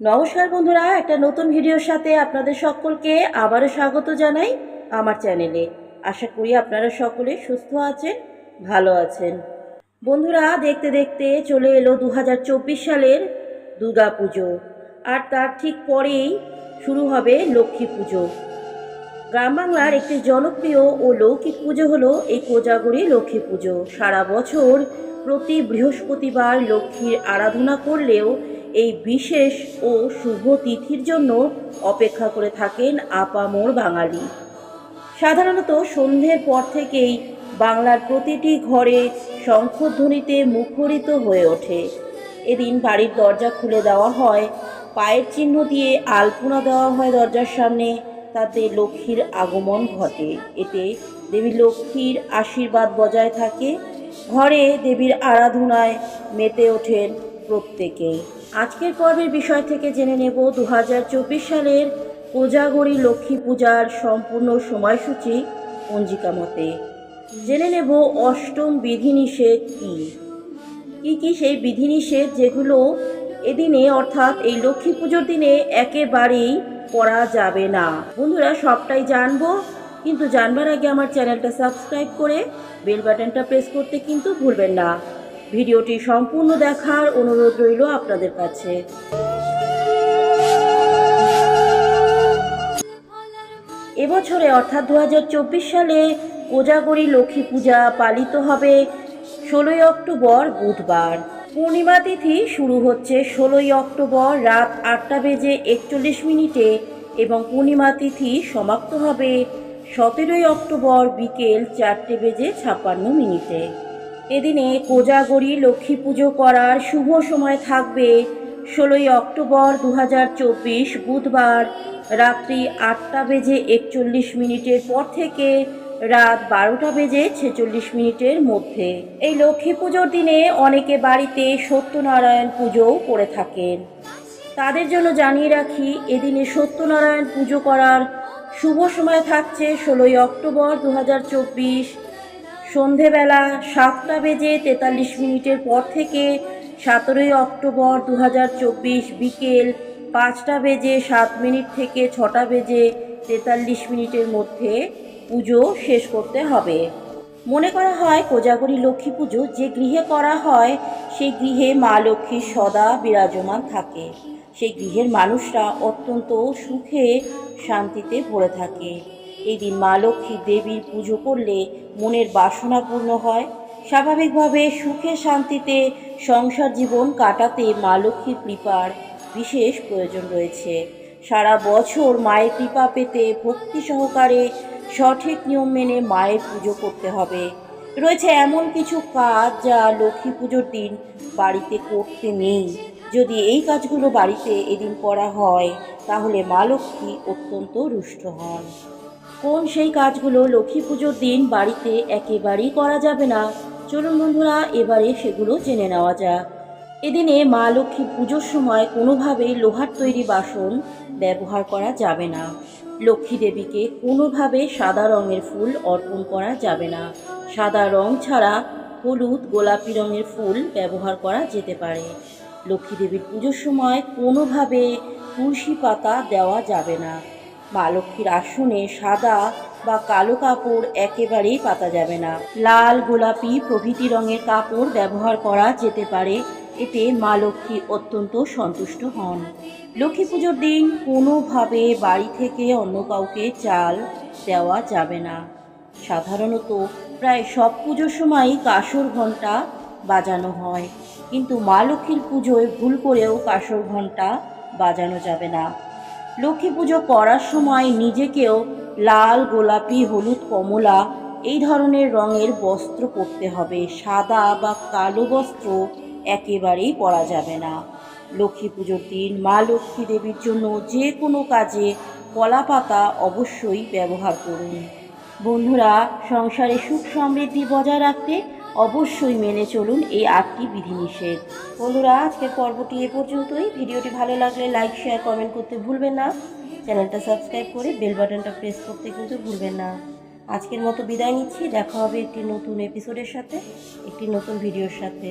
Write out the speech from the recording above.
নমস্কার বন্ধুরা, একটা নতুন ভিডিওর সাথে আপনাদের সকলকে আবারও স্বাগত জানাই আমার চ্যানেলে। আশা করি আপনারা সকলে সুস্থ আছেন, ভালো আছেন। বন্ধুরা, দেখতে দেখতে চলে এলো দু হাজার চব্বিশ সালের দুর্গা পুজো, আর তার ঠিক পরেই শুরু হবে লক্ষ্মী পুজো। গ্রাম বাংলার একটি জনপ্রিয় ও লৌকিক পুজো হলো এই কোজাগরি লক্ষ্মী পুজো। সারা বছর প্রতি বৃহস্পতিবার লক্ষ্মীর আরাধনা করলেও এই বিশেষ ও শুভ তিথির জন্য অপেক্ষা করে থাকেন আপামোর বাঙালি। সাধারণত সন্ধ্যের পর থেকেই বাংলার প্রতিটি ঘরে শঙ্খধ্বনিতে মুখরিত হয়ে ওঠে। এদিন বাড়ির দরজা খুলে দেওয়া হয়, পায়ের চিহ্ন দিয়ে আলপনা দেওয়া হয় দরজার সামনে, তাতে লক্ষ্মীর আগমন ঘটে। এতে দেবী লক্ষ্মীর আশীর্বাদ বজায় থাকে। ঘরে দেবীর আরাধনায় মেতে ওঠেন প্রত্যেকেই। আজকের পর্বের বিষয় থেকে জেনে নেব দু হাজার চব্বিশ সালের কোজাগরি লক্ষ্মী পূজার সম্পূর্ণ সময়সূচি পঞ্জিকা মতে। জেনে নেব অষ্টম বিধিনিষেধ কী। কী কী সেই বিধিনিষেধ যেগুলো এদিনে অর্থাৎ এই লক্ষ্মী পুজোর দিনে একেবারেই করা যাবে না। বন্ধুরা, সবটাই জানব, কিন্তু জানবার আগে আমার চ্যানেলটা সাবস্ক্রাইব করে বেল বাটনটা প্রেস করতে কিন্তু ভুলবেন না। ভিডিওটি সম্পূর্ণ দেখার অনুরোধ রইল আপনাদের কাছে। এবছরে, অর্থাৎ দু হাজার চব্বিশ সালে, কোজাগরি লক্ষ্মী পূজা পালিত হবে ষোলোই অক্টোবর বুধবার। পূর্ণিমা তিথি শুরু হচ্ছে ষোলোই অক্টোবর রাত আটটা বেজে একচল্লিশ মিনিটে এবং পূর্ণিমা তিথি সমাপ্ত হবে সতেরোই অক্টোবর বিকেল চারটে বেজে ছাপ্পান্ন মিনিটে। এদিনে কোজাগরি লক্ষ্মী পুজো করার শুভ সময় থাকবে ষোলোই অক্টোবর দু হাজার চব্বিশ বুধবার রাত্রি আটটা বেজে একচল্লিশ মিনিটের পর থেকে রাত বারোটা বেজে ছেচল্লিশ মিনিটের মধ্যে। এই লক্ষ্মী পুজোর দিনে অনেকে বাড়িতে সত্যনারায়ণ পুজোও করে থাকেন। তাদের জন্য জানিয়ে রাখি, এদিনে সত্যনারায়ণ পুজো করার শুভ সময় থাকছে ষোলোই অক্টোবর দু হাজার চব্বিশ সন্ধেবেলা সাতটা বেজে তেতাল্লিশ মিনিটের পর থেকে সতেরোই অক্টোবর দু হাজার চব্বিশ বিকেল পাঁচটা বেজে সাত মিনিট থেকে ছটা বেজে তেতাল্লিশ মিনিটের মধ্যে পুজো শেষ করতে হবে। মনে করা হয় কোজাগরী লক্ষ্মী পুজো যে গৃহে করা হয়, সেই গৃহে মা লক্ষ্মী সদা বিরাজমান থাকে। সেই গৃহের মানুষরা অত্যন্ত সুখে শান্তিতে ভরে থাকে। এই দিন মা লক্ষ্মী দেবীর পুজো করলে মনের বাসনা পূর্ণ হয়। স্বাভাবিকভাবে সুখে শান্তিতে সংসার জীবন কাটাতে মা লক্ষ্মীর কৃপার বিশেষ প্রয়োজন রয়েছে। সারা বছর মায়ের কৃপা পেতে ভক্তি সহকারে সঠিক নিয়ম মেনে মায়ের পুজো করতে হবে। রয়েছে এমন কিছু কাজ যা লক্ষ্মী পুজোর দিন বাড়িতে করতে নেই। যদি এই কাজগুলো বাড়িতে এদিন করা হয়, তাহলে মা লক্ষ্মী অত্যন্ত রুষ্ট হন। কোন সেই কাজগুলো লক্ষ্মী পুজোর দিন বাড়িতে একেবারেই করা যাবে না। চলুন বন্ধুরা, এবারে সেগুলো জেনে নেওয়া যাক। এদিনে মা লক্ষ্মী পুজোর সময় কোনোভাবেই লোহার তৈরি বাসন ব্যবহার করা যাবে না। লক্ষ্মী দেবীকে কোনোভাবে সাদা রঙের ফুল অর্পণ করা যাবে না। সাদা রং ছাড়া হলুদ, গোলাপি রঙের ফুল ব্যবহার করা যেতে পারে। লক্ষ্মী দেবীর পুজোর সময় কোনোভাবে তুলসী পাতা দেওয়া যাবে না। মা লক্ষ্মীর আসনে সাদা বা কালো কাপড় একেবারেই পাতা যাবে না। লাল, গোলাপি প্রভৃতি রঙের কাপড় ব্যবহার করা যেতে পারে। এতে মা লক্ষ্মী অত্যন্ত সন্তুষ্ট হন। লক্ষ্মী পুজোর দিন কোনোভাবে বাড়ি থেকে অন্য কাউকে চাল দেওয়া যাবে না। সাধারণত প্রায় সব পুজোর সময়ই কাসর ঘণ্টা বাজানো হয়। কিন্তু মা লক্ষ্মীর পুজোয় ভুল করেও কাসর ঘণ্টা বাজানো যাবে না। লক্ষ্মী পুজো করার সময় নিজেকেও লাল, গোলাপি, হলুদ, কমলা এই ধরনের রঙের বস্ত্র পরতে হবে। সাদা বা কালো বস্ত্র একেবারেই পরা যাবে না। লক্ষ্মী পুজোর দিন মা লক্ষ্মী দেবীর জন্য যে কোনো কাজে কলা পাতা অবশ্যই ব্যবহার করুন। বন্ধুরা, সংসারে সুখ সমৃদ্ধি বজায় রাখতে অবশ্যই মেনে চলুন এই আটটি বিধিনিষেধ। বন্ধুরা, আজকের পর্বটি এ পর্যন্তই। ভিডিওটি ভালো লাগলে লাইক শেয়ার কমেন্ট করতে ভুলবেন না। চ্যানেলটা সাবস্ক্রাইব করে বেল বাটনটা প্রেস করতে কিন্তু ভুলবেন না। আজকের মতো বিদায় নিচ্ছি। দেখা হবে একটি নতুন এপিসোডের সাথে, একটি নতুন ভিডিওর সাথে।